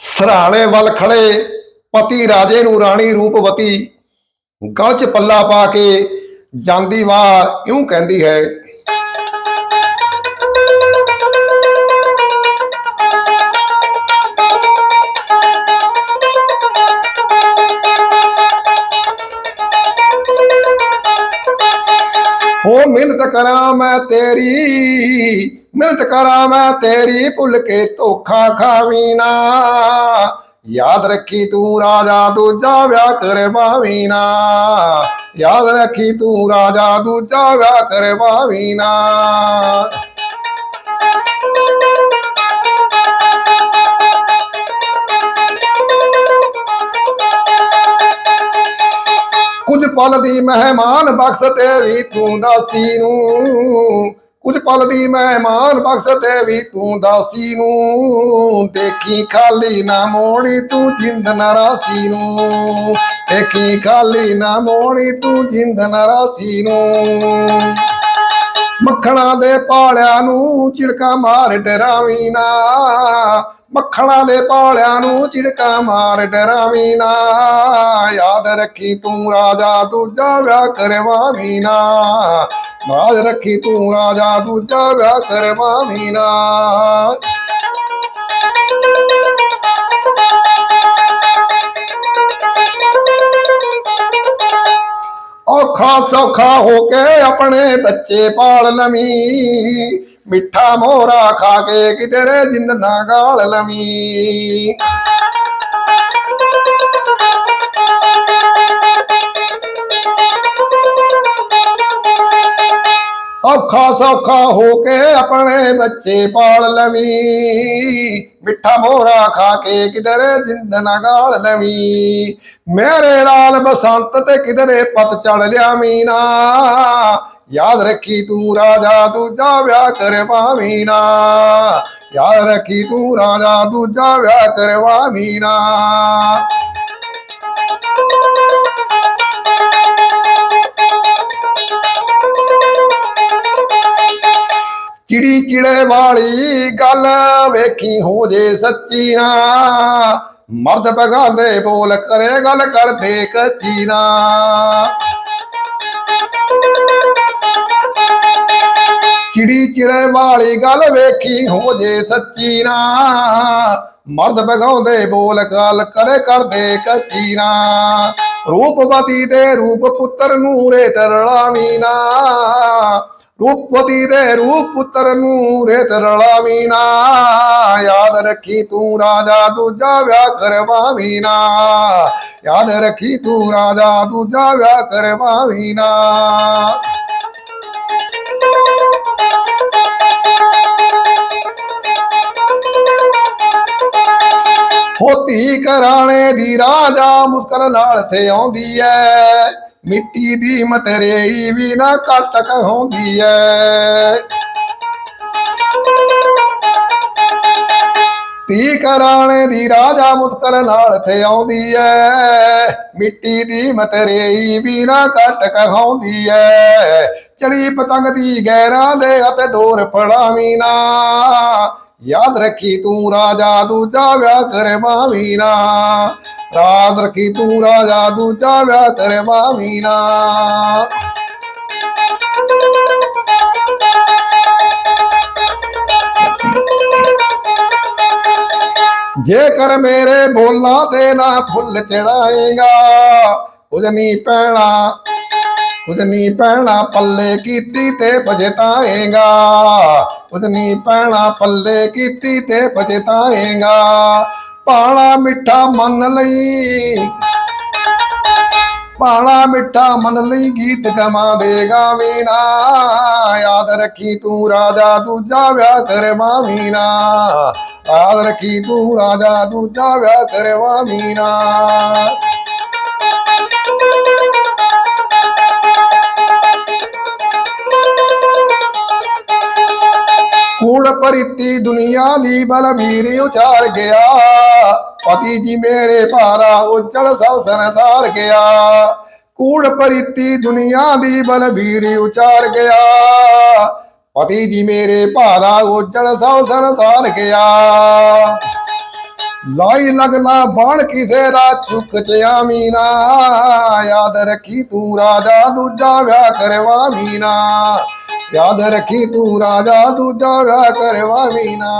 ਸਰਾਣੇ ਵੱਲ ਖੜੇ, ਪਤੀ ਰਾਜੇ ਨੂੰ ਰਾਣੀ ਰੂਪਵਤੀ ਗਲ 'ਚ ਪੱਲਾ ਪਾ ਕੇ ਜਾਂਦੀ ਵਾਰ ਇਉਂ ਕਹਿੰਦੀ ਹੈ, ਹੋ ਮਿਹਨਤ ਕਰਾਂ ਮੈਂ ਤੇਰੀ ਮਿਹਨਤ ਕਰਾਂ ਮੈਂ ਤੇਰੀ ਭੁੱਲ ਕੇ ਧੋਖਾ ਖਾਵੀਂ ਨਾ। ਯਾਦ ਰੱਖੀ ਤੂੰ ਰਾਜਾ, ਦੂਜਾ ਵਿਆਹ ਕਰਵਾਵੀਂ ਨਾ। ਯਾਦ ਰੱਖੀ ਤੂੰ ਰਾਜਾ, ਦੂਜਾ ਵਿਆਹ ਕਰਵਾਵੀਂ ਨਾ। ਕੁਝ ਪਲ ਦੀ ਮਹਿਮਾਨ ਬਖਸ਼ ਤੇ ਵੀ ਤੂੰ ਦਾਸੀ ਨੂੰ। ਕੁਝ ਪਲ ਦੀ ਮਹਿਮਾਨ ਬਖਸ਼ ਤੇ ਵੀ ਤੂੰ ਦਾਸੀ ਨੂੰ ਦੇਖੀ ਖਾਲੀ ਨਾ ਮੋੜੀ, ਤੂੰ ਜਿੰਦ ਨਰਾਸੀ ਨੂੰ ਦੇਖੀ ਖਾਲੀ ਨਾ ਮੋੜੀ, ਤੂੰ ਜਿੰਦ ਨਰਾਸੀ ਨੂੰ ਮੱਖਣਾ ਦੇ ਪਾਲਿਆਂ ਨੂੰ ਚਿੜਕਾ ਮਾਰ ਡਰਾਵੀ ਨਾ ਮੱਖਣਾ ਦੇ ਪਾਲਿਆਂ ਨੂੰ ਝਿੜਕਾ ਮਾਰ ਡਰਾਵੀ ਨਾ। ਯਾਦ ਰੱਖੀ ਤੂੰ ਰਾਜਾ, ਦੂਜਾ ਵਿਆਹ ਕਰਵਾਵੀਂ ਨਾ। ਯਾਦ ਰੱਖੀ ਤੂੰ ਰਾਜਾ, ਦੂਜਾ ਵਿਆਹ ਕਰਵਾਵੀਂ ਨਾ। ਔਖਾ ਸੌਖਾ ਹੋ ਕੇ ਆਪਣੇ ਬੱਚੇ ਪਾਲ ਲਵੀਂ। ਮਿੱਠਾ ਮੋਹਰਾ ਖਾ ਕੇ ਕਿਧਰੇ ਜਿੰਦ ਨਾ ਗਾਲ ਲਵੀ। ਔਖਾ ਸੌਖਾ ਹੋ ਕੇ ਆਪਣੇ ਬੱਚੇ ਪਾਲ ਲਵੀ। ਮਿੱਠਾ ਮੋਹਰਾ ਖਾ ਕੇ ਕਿਧਰੇ ਜਿੰਦ ਨਾ ਗਾਲ ਲਵੀ। ਮੇਰੇ ਲਾਲ ਬਸੰਤ ਤੇ ਕਿਧਰੇ ਪਤ ਚੜ ਲਿਆ ਮੀਨਾ। ਯਾਦ ਰੱਖੀ ਤੂੰ ਰਾਜਾ, ਦੂਜਾ ਵਿਆਹ ਕਰਵਾਵੀਂ ਨਾ। ਯਾਦ ਰੱਖੀ ਤੂੰ ਰਾਜਾ, ਦੂਜਾ ਵਿਆਹ ਕਰਵਾਵੀਂ ਨਾ। ਚਿੜੀ ਚਿੜੇ ਵਾਲੀ ਗੱਲ ਵੇਖੀ ਹੋ ਜੇ ਸੱਚੀ ਨਾ। ਮਰਦ ਬਗਾਂਦੇ ਬੋਲ ਕਰੇ ਗੱਲ ਕਰਦੇ ਕੱਚੀ ਨਾ। ਚਿੜੀ ਚਿੜੇ ਵਾਲੀ ਗੱਲ ਵੇਖੀ ਹੋ ਜੇ ਸੱਚੀ ਨਾ। ਮਰਦ ਬਗਾਉਂਦੇ ਬੋਲ ਗੱਲ ਕਰੇ ਕਰਦੇ ਕੱਚੀ ਨਾ ਰੂਪਵਤੀ ਦੇ ਰੂਪ ਪੁੱਤਰ ਨੂੰ ਰੇ ਤਰਲਾਵੀ ਨਾ ਰੂਪਵਤੀ ਦੇ ਰੂਪ ਪੁੱਤਰ ਨੂੰ ਰੇ ਤਰਲਾਵੀ ਨਾ ਯਾਦ ਰੱਖੀ ਤੂੰ ਰਾਜਾ, ਦੂਜਾ ਵਿਆਹ ਕਰਵਾਵੀ ਨਾ ਯਾਦ ਰੱਖੀ ਤੂੰ ਰਾਜਾ, ਦੂਜਾ ਵਿਆਹ ਕਰਵਾਵੀ ਨਾ ਘਰਾਣੇ ਦੀ ਰਾਜਾ ਮੁਸਕਰ ਨਾਲ ਤੇ ਆਉਂਦੀ ਐ। ਮਿੱਟੀ ਦੀ ਮਤਰੇਈ ਵੀ ਨਾ ਘਟ ਕਹਾਉਂਦੀ ਐ। ਤੀ ਕਰਾਣੇ ਦੀ ਰਾਜਾ ਮੁਸਕਰ ਨਾਲ ਤੇ ਆਉਂਦੀ ਐ। ਮਿੱਟੀ ਦੀ ਮਤਰੇਈ ਵੀ ਨਾ ਘਟ ਕਹਾਉਂਦੀ ਐ। ਚੜੀ ਪਤੰਗ ਦੀ ਗੈਰਾਂ ਦੇ ਹੱਥ ਡੋਰ ਫੜਾਵੀ ਨਾ। ਯਾਦ ਰੱਖੀ ਤੂੰ ਰਾਜਾ, ਦੂਜਾ ਵਿਆਹ ਕਰਵਾਵੀਂ ਨਾ। ਯਾਦ ਰੱਖੀ ਤੂੰ ਰਾਜਾ, ਦੂਜਾ ਵਿਆਹ ਕਰਵਾਵੀਂ ਨਾ। ਜੇਕਰ ਮੇਰੇ ਬੋਲਾਂ ਤੇ ਨਾ ਫੁੱਲ ਚੜਾਏਗਾ, ਕੁਝ ਨਹੀਂ ਪੈਣਾ। ਕੁਝ ਨਹੀਂ ਪੱਲੇ ਕੀਤੀ ਤੇ ਪਛਤਾਏਗਾ ਕੁਝ ਨਹੀਂ ਪੱਲੇ ਕੀਤੀ ਤੇ ਪਛਤਾਏਗਾ ਪਾਣਾ ਮਿੱਠਾ ਮੰਨ ਲਈ। ਪਾਣਾ ਮਿੱਠਾ ਮੰਨ ਲਈ, ਗੀਤ ਗਮਾ ਦੇਗਾ ਵੀ ਨਾ ਯਾਦ ਰੱਖੀ ਤੂੰ ਰਾਜਾ, ਦੂਜਾ ਵਿਆਹ ਕਰਵਾ ਨਾ ਯਾਦ ਰੱਖੀ ਤੂੰ ਰਾਜਾ, ਦੂਜਾ ਵਿਆਹ ਕਰਵਾ ਨਾ ਕੂੜ ਪਰਿਤੀ ਦੁਨੀਆ ਦੀ ਬਲਬੀਰ ਉਚਾਰ ਗਿਆ। ਪਤੀ ਜੀ ਮੇਰੇ ਭਾਰਾ ਉਜੜ ਸਭ ਸੰਸਾਰ ਗਿਆ। ਕੂੜ ਪਰਿਤੀ ਦੁਨੀਆ ਦੀ ਬਲਬੀਰ ਉਚਾਰ ਗਿਆ। ਪਤੀ ਜੀ ਮੇਰੇ ਭਾਰਾ ਉਜੜ ਸਭ ਸੰਸਾਰ ਗਿਆ। ਲਾਈ ਲਗਨਾ ਬਾਣ ਕਿਸੇ ਦਾ ਚੁੱਕ ਚ ਮੀਨਾ ਯਾਦ ਰੱਖੀ ਤੂੰ ਰਾਜਾ, ਦੂਜਾ ਵਿਆਹ ਕਰਵਾ ਮੀਨਾ। ਯਾਦ ਰੱਖੀ ਤੂੰ ਰਾਜਾ ਦੂਜਾ ਵਿਆਹ ਕਰਵਾ ਮੀਨਾ